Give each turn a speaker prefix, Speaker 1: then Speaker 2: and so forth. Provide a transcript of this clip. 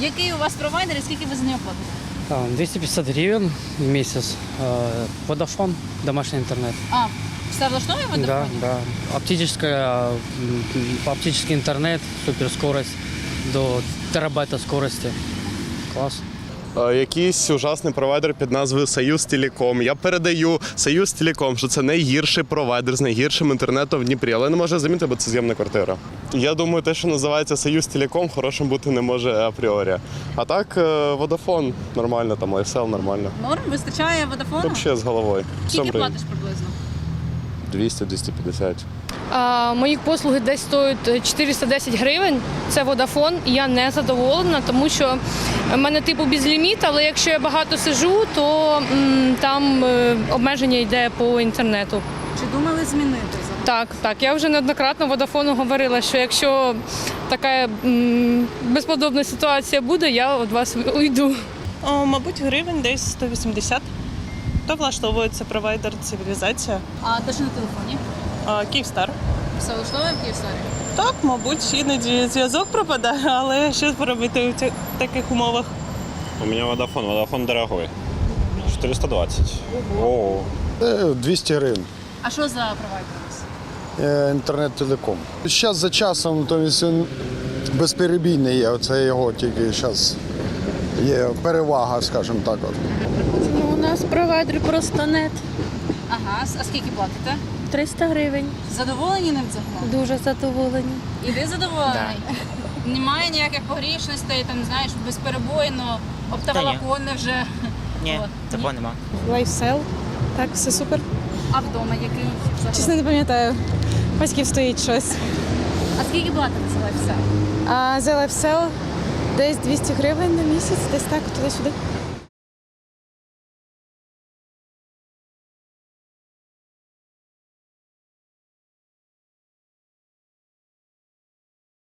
Speaker 1: Який у вас провайдер і скільки ви за нього платите?
Speaker 2: Там 250 гривень в місяць. Водофон, домашній інтернет.
Speaker 1: А, все влаштовує
Speaker 2: Да,
Speaker 1: водофоні?
Speaker 2: да. Оптическая, м, оптический интернет, суперскорость до терабайта скорости. Класс.
Speaker 3: Е, Якийсь ужасний провайдер під назвою Союз Телеком. Я передаю Союз Телеком, що це найгірший провайдер з найгіршим інтернетом в Дніпрі, але не можу замінити, бо це з'ємна квартира. Я думаю, те, що називається Союз Телеком, хорошим бути не може апріорі. А так, е, Водафон нормально, там лайфсел нормально.
Speaker 1: Норм, вистачає водофону?
Speaker 3: Взагалі з головою.
Speaker 1: Скільки платиш приблизно?
Speaker 3: 200-250.
Speaker 4: Мої послуги десь стоять 410 гривень. Це Vodafone. і Я не задоволена, тому що в мене типу безліміт, але якщо я багато сижу, то там е, обмеження йде по інтернету.
Speaker 1: Чи думали змінити?
Speaker 4: Так, так. Я вже неоднократно Vodafone говорила, що якщо така безподобна ситуація буде, я від вас уйду.
Speaker 5: О, мабуть, гривень десь 180. То влаштовується провайдер цивілізація.
Speaker 1: А точно на телефоні?
Speaker 5: А, Київстар.
Speaker 1: Все влаштовує в Київстарі?
Speaker 5: Так, мабуть, іноді зв'язок пропадає, але що поробити у ця- таких умовах?
Speaker 6: У меня водофон, водофон дорогой. 420. О,
Speaker 7: Е, 200 гривень.
Speaker 1: А що за провайдер у вас?
Speaker 7: Е, Інтернет-телеком. Зараз за часом, то він безперебійний є. Оце його тільки зараз є перевага, скажімо так. От.
Speaker 8: Ну, у нас провайдер просто нет.
Speaker 1: Ага, а скільки платите?
Speaker 8: 300 гривень.
Speaker 1: Задоволені ним взагалом?
Speaker 8: Дуже задоволені.
Speaker 1: І ви задоволений? Немає ніяких погрішностей, там, знаєш, безперебойно, оптоволоконне вже.
Speaker 9: Ні, такого нема.
Speaker 10: Лайфсел. Так, все супер.
Speaker 1: А вдома який? взагалі?
Speaker 10: Чесно, не пам'ятаю. Батьків стоїть щось.
Speaker 1: А скільки платите за лайфсел?
Speaker 10: А за лайфсел десь 200 гривень на місяць, десь так, туди-сюди.